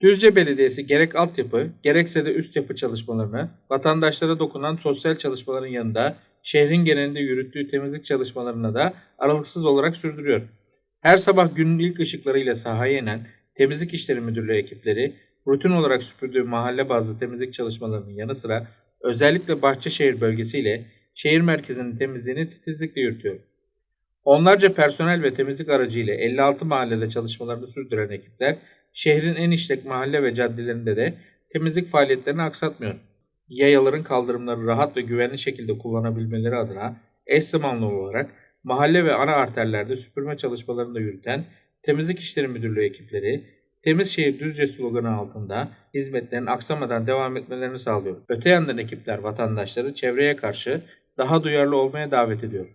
Düzce Belediyesi gerek altyapı gerekse de üst yapı çalışmalarını vatandaşlara dokunan sosyal çalışmaların yanında şehrin genelinde yürüttüğü temizlik çalışmalarına da aralıksız olarak sürdürüyor. Her sabah günün ilk ışıklarıyla sahaya inen Temizlik İşleri Müdürlüğü ekipleri rutin olarak süpürdüğü mahalle bazlı temizlik çalışmalarının yanı sıra özellikle Bahçeşehir bölgesiyle şehir merkezinin temizliğini titizlikle yürütüyor. Onlarca personel ve temizlik aracıyla 56 mahallede çalışmalarını sürdüren ekipler şehrin en işlek mahalle ve caddelerinde de temizlik faaliyetlerini aksatmıyor. Yayaların kaldırımları rahat ve güvenli şekilde kullanabilmeleri adına eş zamanlı olarak mahalle ve ana arterlerde süpürme çalışmalarını da yürüten Temizlik İşleri Müdürlüğü ekipleri Temiz Şehir Düzce sloganı altında hizmetlerin aksamadan devam etmelerini sağlıyor. Öte yandan ekipler vatandaşları çevreye karşı daha duyarlı olmaya davet ediyor.